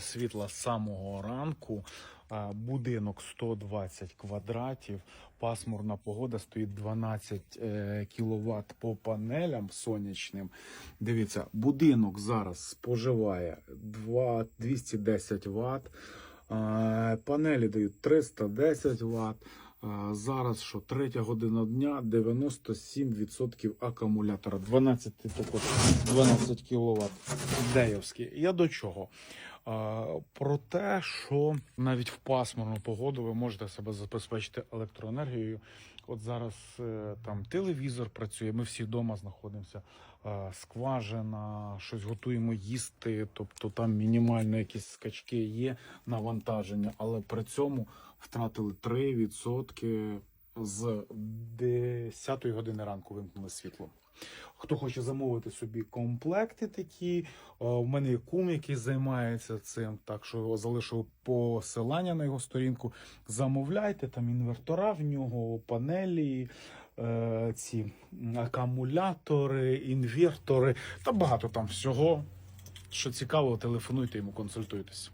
Світла самого ранку, будинок 120 квадратів, пасмурна погода, стоїть 12 кВт по панелям сонячним. Дивіться, будинок зараз споживає 2, 210 Вт, панелі дають 310 Вт. Зараз що, третя година дня, 97% акумулятора, 12, так 12 кВт Деївські. Я до чого? Про те, що навіть в пасмурну погоду ви можете себе забезпечити електроенергією. От зараз е, там телевізор працює, ми всі вдома знаходимося, е, скважина, щось готуємо їсти, тобто там мінімально якісь скачки є навантаження, але при цьому втратили 3% з 10 години ранку вимкнули світло. Хто хоче замовити собі комплекти такі, о, в мене є кум, який займається цим, так що залишу посилання на його сторінку. Замовляйте там інвертора в нього, панелі, е, ці акумулятори, інвертори та багато там всього. Що цікаво, телефонуйте йому, консультуйтесь.